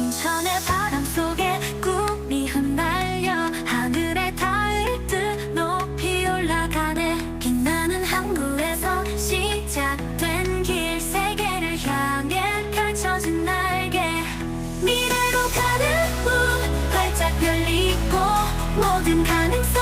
인천의 바람 속에 꿈이 흩날려 하늘에 닿을 듯 높이 올라가네. 빛나는 항구에서 시작된 길 세계를 향해 펼쳐진 날개. 미래로 가는 문 활짝 열리고 모든 가능성